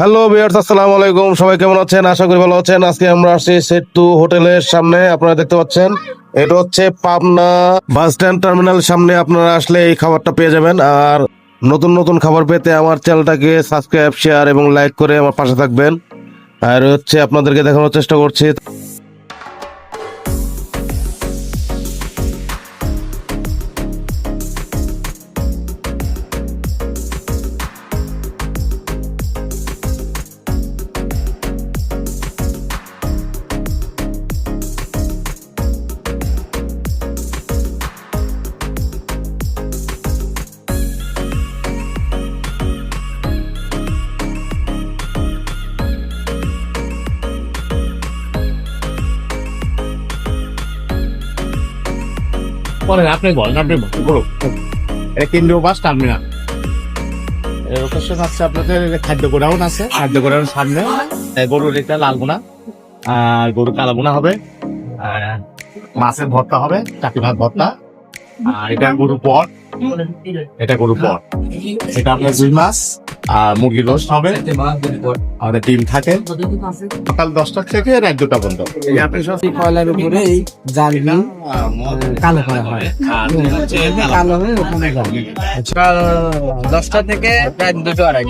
Hello বিয়ার্স আসসালামু আলাইকুম। সবাই কেমন আছেন? আশা করি ভালো আছেন। আজকে আমরা আসছি সেতু হোটেলের সামনে। আপনারা দেখতে পাচ্ছেন, এটা হচ্ছে পাবনা বাস স্ট্যান্ড টার্মিনাল। সামনে আপনারা আসলে এই খাবারটা পেয়ে যাবেন। আর নতুন নতুন খাবার পেতে আমার চ্যানেলটাকে সাবস্ক্রাইব, শেয়ার এবং লাইক করে আমার পাশে থাকবেন। আর হচ্ছে আপনাদেরকে দেখানোর চেষ্টা করছি। বলেন আপনি বলেন আপনি বলেন। এটা কেন্দ্রীয় বাস টার্মিনাল। লোকেশন আছে আপনাদের খাদ্য গোডাউন আছে। খাদ্য গোডাউন সামনে। গরুর এটা লালগুনা আর গরু কালাগুনা হবে। আর মাছের ভর্তা হবে চাকি ভাত ভর্তা। আর এটা গরু পট। এটা গরু পট। এটা আপনার দুই মাছ। আর মুরগির রোস্ট হবে। আমাদের ডিম থাকে। সকাল দশটা থেকে রাত দুটা বন্ধ এই আপনি সব কয়লার উপরে এই মদ, কালো করা হয়। কালো হয়ে ওখানে সকাল দশটা থেকে রাত দুটো আড়াই।